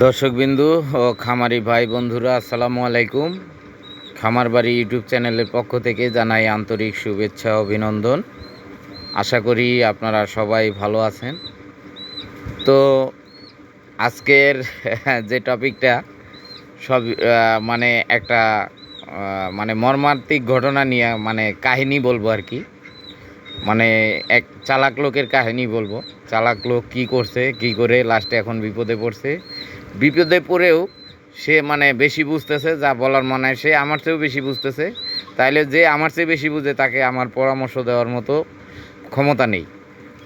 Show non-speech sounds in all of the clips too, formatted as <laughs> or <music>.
দর্শকবিন্দু ও খামারি ভাই বন্ধুরা, আসসালামু আলাইকুম। খামার বাড়ি ইউটিউব চ্যানেলের পক্ষ থেকে জানাই আন্তরিক শুভেচ্ছা, অভিনন্দন। আশা করি আপনারা সবাই ভালো আছেন। তো আজকের <laughs> যে টপিকটা, সব মানে একটা মানে মর্মান্তিক ঘটনা নিয়ে মানে কাহিনী বলব আর কি। মানে এক চালাক লোকের কাহিনী বলব। চালাক লোক কী করছে, কী করে লাস্টে এখন বিপদে পড়ছে বিপদে পড়েও সে মানে বেশি বুঝতেছে, যা বলার মনে হয় সে আমার চেয়েও বেশি বুঝতেছে। তাইলে যে আমার চেয়ে বেশি বুঝে তাকে আমার পরামর্শ দেওয়ার মতো ক্ষমতা নেই।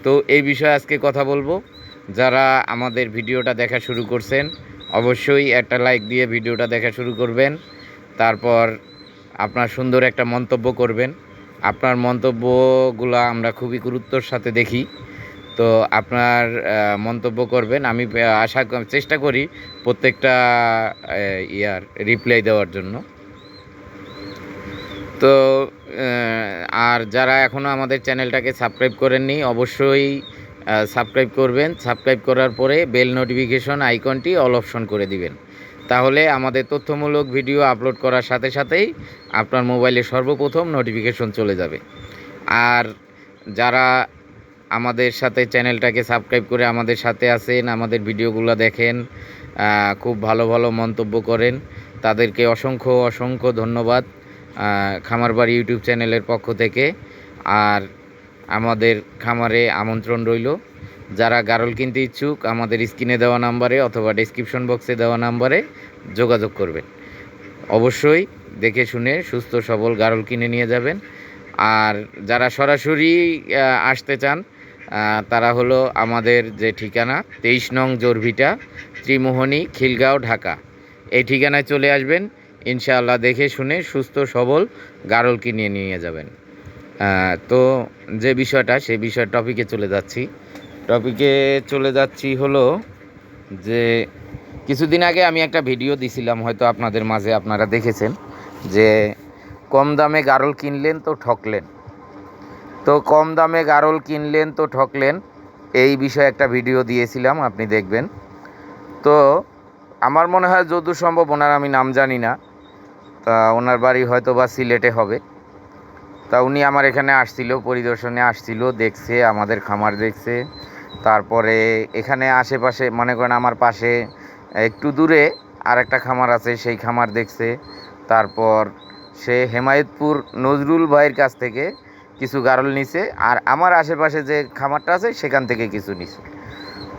তো এই বিষয়ে আজকে কথা বলব। যারা আমাদের ভিডিওটা দেখা শুরু করছেন, অবশ্যই একটা লাইক দিয়ে ভিডিওটা দেখা শুরু করবেন। তারপর আপনার সুন্দর একটা মন্তব্য করবেন। আপনার মন্তব্যগুলো আমরা খুবই গুরুত্বর সাথে দেখি। তো আপনার মন্তব্য করবেন। আমি আশা চেষ্টা করি প্রত্যেকটা ইয়ার রিপ্লাই দেওয়ার জন্য। তো আর যারা এখনও আমাদের চ্যানেলটাকে সাবস্ক্রাইব করেননি, অবশ্যই সাবস্ক্রাইব করবেন। সাবস্ক্রাইব করার পরে বেল নোটিফিকেশন আইকনটি অল অপশন করে দিবেন। তাহলে আমাদের তথ্যমূলক ভিডিও আপলোড করার সাথে সাথেই আপনার মোবাইলে সর্বপ্রথম নোটিফিকেশন চলে যাবে। আর যারা আমাদের সাথে চ্যানেলটাকে সাবস্ক্রাইব করে আমাদের সাথে আসেন আমাদের ভিডিওগুলো দেখেন খুব ভালো ভালো মন্তব্য করেন। তাদেরকে অসংখ্য অসংখ্য ধন্যবাদ খামারবাড়ি ইউটিউব চ্যানেলের পক্ষ থেকে। আর আমাদের খামারে আমন্ত্রণ রইল। যারা গারল কিনতে ইচ্ছুক, আমাদের স্ক্রিনে দেওয়া নাম্বারে অথবা ডেসক্রিপশন বক্সে দেওয়া নাম্বারে যোগাযোগ করবেন। অবশ্যই দেখে শুনে সুস্থ সবল গারল কিনে নিয়ে যাবেন। আর যারা সরাসরি আসতে চান তারা হলো আমাদের যে ঠিকানা, তেইশ নং জোরভিটা, ত্রিমোহনী, খিলগাঁও, ঢাকা। এই ঠিকানায় চলে আসবেন, ইনশাআল্লাহ দেখে শুনে সুস্থ, সবল গারল কিনে নিয়ে যাবেন। তো যে বিষয়টা, সেই বিষয় টপিকে চলে যাচ্ছি। টপিকে চলে যাচ্ছি হলো যে, কিছুদিন আগে আমি একটা ভিডিও দিছিলাম, হয়তো আপনাদের মাঝে আপনারা দেখেছেন, যে কম দামে গারল কিনলেন তো ঠকলেন। তো কম দামে গারল কিনলেন তো ঠকলেন। এই বিষয়ে একটা ভিডিও দিয়েছিলাম, আপনি দেখবেন। তো আমার মনে হয় যদু সম্ভব ওনার আমি নাম জানি না। তা ওনার বাড়ি হয়তো বা সিলেটে হবে। তা উনি আমার এখানে আসছিল, পরিদর্শনে আসছিল, দেখছে, আমাদের খামার দেখছে। তারপরে এখানে আশেপাশে, মনে করেন আমার পাশে, একটু দূরে আর একটা খামার আছে, সেই খামার দেখছে। তারপর সে হেমায়তপুর নজরুল ভাইয়ের কাছ থেকে কিছু গারল নিছে, আর আমার আশেপাশে যে খামারটা আছে, সেখান থেকে কিছু নিছে।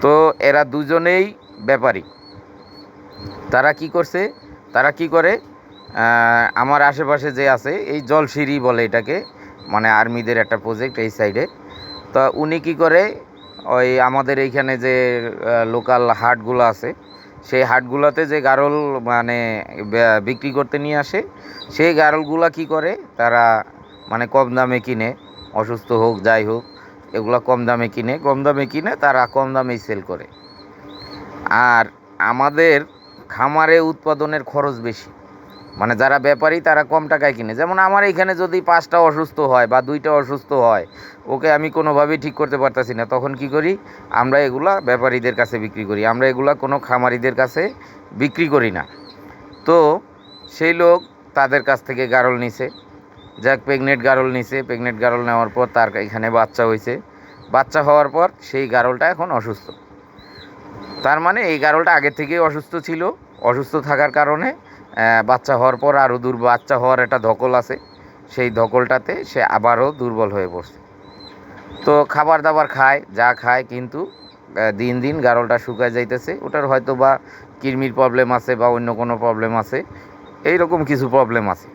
তো এরা দুজনেই ব্যাপারী। তারা কি করছে? তারা কি করে? আমার আশেপাশে যে আছে, এই জলসিঁড়ি বলে এটাকে মানে আর্মিদের একটা প্রজেক্ট এই সাইডে তো উনি কি করে? ওই আমাদের এইখানে যে লোকাল হাটগুলো আছে, সেই হাটগুলোতে যে গারল মানে বিক্রি করতে নিয়ে আসে, সেই গারলগুলা কি করে? তারা মানে কম দামে কিনে, অসুস্থ হোক, যাই হোক, এগুলো কম দামে কিনে, কম দামে কিনে তারা কম দামেই সেল করে। আর আমাদের খামারে উৎপাদনের খরচ বেশি। মানে যারা ব্যাপারী তারা কম টাকায় কিনে। যেমন আমার এখানে যদি পাঁচটা অসুস্থ হয় বা দুইটা অসুস্থ হয়, ওকে আমি কোনোভাবেই ঠিক করতে পারতাছি না। তখন কি করি? আমরা এগুলা ব্যাপারীদের কাছে বিক্রি করি। আমরা এগুলা কোনো খামারিদের কাছে বিক্রি করি না। তো সেই লোক তাদের কাছ থেকে গারল নিছে। যাক প্রেগনেন্ট গারল নিছে। প্রেগনেন্ট গারল নেওয়ার পর তার এখানে বাচ্চা হয়েছে। বাচ্চা হওয়ার পর সেই গারলটা এখন অসুস্থ। তার মানে এই গারলটা আগে থেকেই অসুস্থ ছিল। অসুস্থ থাকার কারণে বাচ্চা হওয়ার পর আরও দূর, বাচ্চা হওয়ার একটা ধকল আছে। সেই ধকলটাতে সে আবারও দুর্বল হয়ে পড়ছে। তো খাবার দাবার খায়, যা খায় কিন্তু দিন দিন গারলটা শুকায় যাইতেছে। ওটার হয়তো বা কৃমির প্রবলেম আছে বা অন্য কোনো প্রবলেম আছে। এই রকম কিছু প্রবলেম আছে।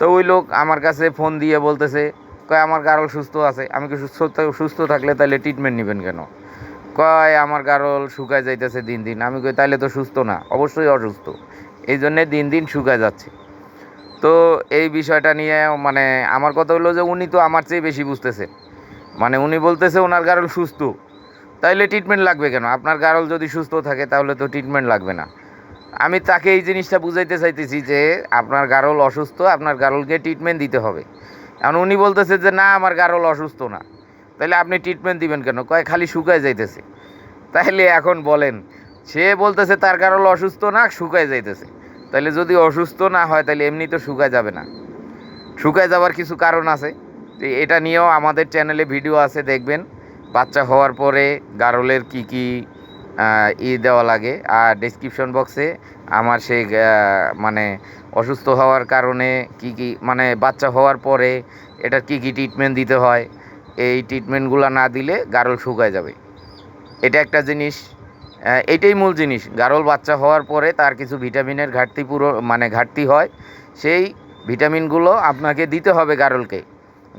তো ওই লোক আমার কাছে ফোন দিয়ে বলতেছে, কয় আমার গারল সুস্থ আছে, আমি কি সুস্থ সুস্থ থাকলে তাহলে ট্রিটমেন্ট নেবেন কেন? কয় আমার গারল শুকায় যাইতেছে দিন দিন, আমি কই তাইলে তো সুস্থ না, অবশ্যই অসুস্থ। এই জন্যে দিন দিন শুকায় যাচ্ছে। তো এই বিষয়টা নিয়ে মানে আমার কথা হলো যে উনি তো আমার চেয়ে বেশি বুঝতেছে। মানে উনি বলতেছে ওনার গারল সুস্থ, তাইলে ট্রিটমেন্ট লাগবে কেন? আপনার গারল যদি সুস্থ থাকে তাহলে তো ট্রিটমেন্ট লাগবে না। আমি তাকে এই জিনিসটা বুঝাইতে চাইতেছি যে আপনার গারল অসুস্থ, আপনার গারলকে ট্রিটমেন্ট দিতে হবে। এখন উনি বলতেছে যে, না, আমার গারল অসুস্থ না। তাহলে আপনি ট্রিটমেন্ট দিবেন কেন? কয়, খালি শুকায় যাইতেছে। তাহলে এখন বলেন, সে বলতেছে তার গারল অসুস্থ না, শুকায় যাইতেছে। তাহলে যদি অসুস্থ না হয় তাহলে এমনি তো শুকায় যাবে না। শুকায় যাওয়ার কিছু কারণ আছে। তো এটা নিয়েও আমাদের চ্যানেলে ভিডিও আছে, দেখবেন। বাচ্চা হওয়ার পরে গারলের কি কি ই দেওয়া লাগে। আর ডেসক্রিপশন বক্সে আমার সেই মানে অসুস্থ হওয়ার কারণে কি কি মানে বাচ্চা হওয়ার পরে এটার কি কি ট্রিটমেন্ট দিতে হয়, এই ট্রিটমেন্টগুলো না দিলে গারল শুকায় যাবে। এটা একটা জিনিস। এটাই মূল জিনিস। গারল বাচ্চা হওয়ার পরে তার কিছু ভিটামিনের ঘাটতি পুরো মানে ঘাটতি হয়। সেই ভিটামিনগুলো আপনাকে দিতে হবে গারলকে।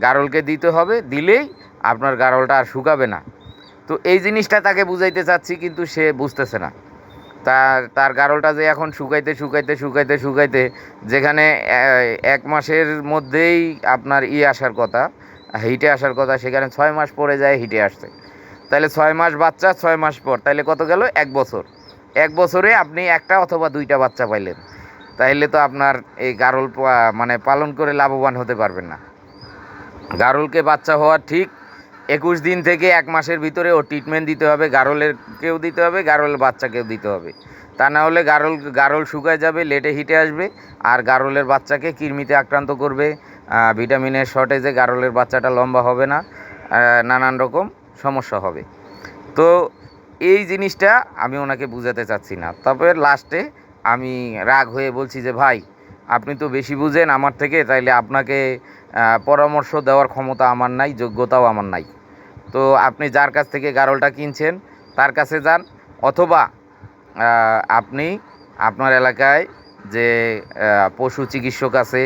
গারলকে দিতে হবে, দিলেই আপনার গারলটা আর শুকাবে না। তো এই জিনিসটা তাকে বুঝাইতে চাচ্ছি, কিন্তু সে বুঝতেছে না। তার তার গারলটা যে এখন শুকাইতে শুকাইতে শুকাইতে শুকাইতে, যেখানে এক মাসের মধ্যেই আপনার ই আসার কথা, হিটে আসার কথা, সেখানে ছয় মাস পরে যায়, হিটে আসছে। তাহলে ছয় মাস বাচ্চা, ছয় মাস পর তাহলে কত গেল? এক বছর। এক বছরে আপনি একটা অথবা দুইটা বাচ্চা পাইলেন। তাইলে তো আপনার এই গারল মানে পালন করে লাভবান হতে পারবেন না। গারলকে বাচ্চা হওয়া ঠিক একুশ দিন থেকে এক মাসের ভিতরে ও ট্রিটমেন্ট দিতে হবে, গারলের কেউ দিতে হবে গারলের বাচ্চাকেও দিতে হবে। তা না হলে গারল গারল শুকায় যাবে, লেটে হিটে আসবে আর গারলের বাচ্চাকে কৃমিতে আক্রান্ত করবে। ভিটামিনের শর্টেজে গারলের বাচ্চাটা লম্বা হবে না নানান রকম সমস্যা হবে। তো এই জিনিসটা আমি ওনাকে বুঝাতে চাচ্ছি না। তবে লাস্টে আমি রাগ হয়ে বলছি যে, ভাই, আপনি তো বেশি বুঝেন আমার থেকে, তাইলে আপনাকে পরামর্শ দেওয়ার ক্ষমতা আমার নাই, যোগ্যতাও আমার নাই। তো আপনি যার কাছ থেকে গারলটা কিনছেন, তার কাছে যান, অথবা আপনি আপনার এলাকায় যে পশু চিকিৎসক আছে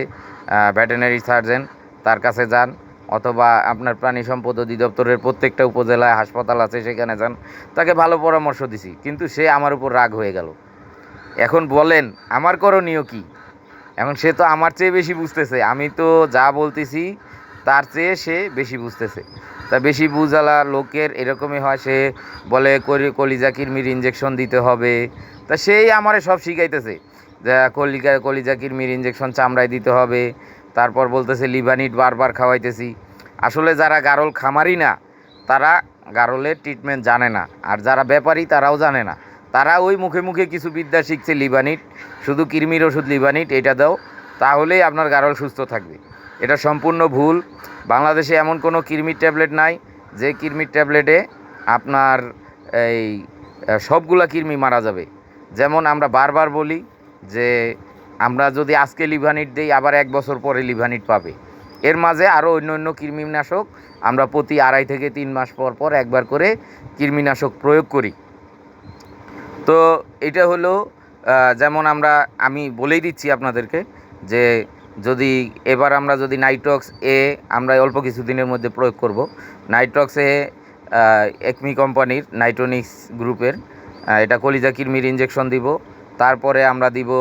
ভেটেনারি সার্জন, তার কাছে যান, অথবা আপনার প্রাণী সম্পদ অধিদপ্তরের প্রত্যেকটা উপজেলায় হাসপাতাল আছে, সেখানে যান। তাকে ভালো পরামর্শ দিছি, কিন্তু সে আমার উপর রাগ হয়ে গেল। এখন বলেন, আমার করণীয় কি? এখন সে তো আমার চেয়ে বেশি বুঝতেছে, আমি তো যা বলতেছি, তার চেয়ে সে বেশি বুঝতেছে। তা বেশি বুঝালা, লোকের এরকমই হয়, সে বলে করি কলিজা কিরমির ইঞ্জেকশন দিতে হবে। তা সেই আমারে সব শিখাইতেছে। যে কলিকা কলিজা কিরমির ইঞ্জেকশন চামড়ায় দিতে হবে। তারপর বলতেছে লিভানিট বারবার খাওয়াইতেছি। আসলে যারা গারল খামারি না, তারা গারলের ট্রিটমেন্ট জানে না। আর যারা ব্যাপারী, তারাও জানে না। তারা ওই মুখে মুখে কিছু বিদ্যা শিখছে লিভানিট শুধু কৃমির ওষুধ লিভানিট এটা দাও, তাহলেই আপনার গারল সুস্থ থাকবে। এটা সম্পূর্ণ ভুল। বাংলাদেশে এমন কোনো কৃমির ট্যাবলেট নাই, যে কৃমির ট্যাবলেটে আপনার এই সবগুলা কৃমি মারা যাবে। যেমন আমরা বারবার বলি যে আমরা যদি আজকে লিভানিট দিই, আবার এক বছর পরে লিভানিট পাবে। এর মাঝে আরও অন্য অন্য কৃমিনাশক আমরা প্রতি আড়াই থেকে তিন মাস পর পর একবার করে কৃমিনাশক প্রয়োগ করি। তো এটা হলো যেমন আমরা, আমি বলেই দিচ্ছি আপনাদেরকে যে যদি এবার আমরা যদি নাইট্রক্স এ আমরা অল্প কিছু দিনের মধ্যে প্রয়োগ করব। নাইট্রক্স এ একমি কোম্পানির নাইট্রোনিক্স গ্রুপের এটা কলিজা কিরমির ইঞ্জেকশন দিব। তারপরে আমরা দিব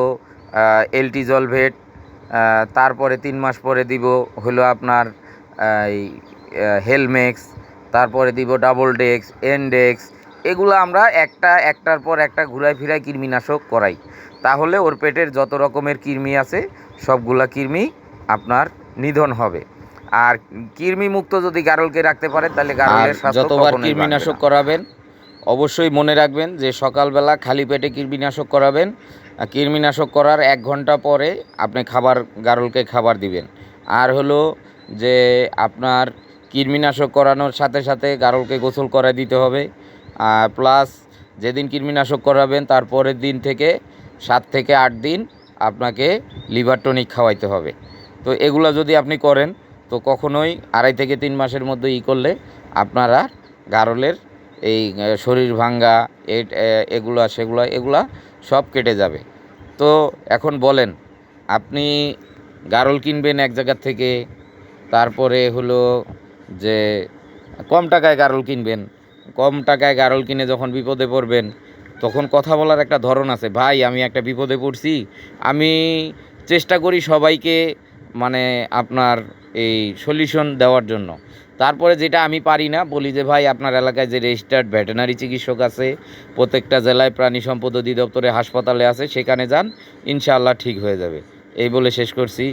এলটি জলভেট তারপরে তিন মাস পরে দিব হলো আপনার হেলমেক্স, তারপরে দিব ডাবল ডেক্স, এনডেক্স এগুলো আমরা একটা একটার পর একটা ঘুরায় ফিরায় কৃমিনাশক করাই। তাহলে ওর পেটের যত রকমের কৃমি আছে সবগুলা কৃমি আপনার নিধন হবে। আর কৃমি মুক্ত যদি গারলকে রাখতে পারে তাহলে গারলের স্বাস্থ্য যতবার না। করাবেন অবশ্যই মনে রাখবেন যে সকালবেলা খালি পেটে কৃমিনাশক করাবেন। কৃমিনাশক করার এক ঘণ্টা পরে আপনি খাবার গারলকে খাবার দিবেন। আর হলো যে আপনার কৃমিনাশক করানোর সাথে সাথে গারলকে গোসল করায় দিতে হবে। প্লাস যেদিন কৃমিনাশক করাবেন তারপরের দিন থেকে সাত থেকে আট দিন আপনাকে লিভার টনিক খাওয়াইতে হবে। তো এগুলো যদি আপনি করেন, তো কখনোই আড়াই থেকে তিন মাসের মধ্যে ই করলে আপনারা গারলের এই শরীর ভাঙ্গা এগুলা, সেগুলা, এগুলা সব কেটে যাবে। তো এখন বলেন, আপনি গারল কিনবেন এক জায়গার থেকে, তারপরে হলো যে কম টাকায় গারল কিনবেন কম টাকায় গারল কিনে যখন বিপদে পড়বেন, তখন কথা বলার একটা ধরন আছে। ভাই, আমি একটা বিপদে পড়ছি। আমি চেষ্টা করি সবাইকে মানে আপনার এই সলিউশন দেওয়ার জন্য। তারপরে যেটা আমি পারি না, বলি যে, ভাই, আপনার এলাকায় যে রেজিস্টার্ড ভেটেনারি চিকিৎসক আছে, প্রত্যেকটা জেলায় প্রাণী সম্পদ অধিদপ্তরে হাসপাতালে আছে, সেখানে যান, ইনশাআল্লাহ ঠিক হয়ে যাবে। এই বলে শেষ করছি।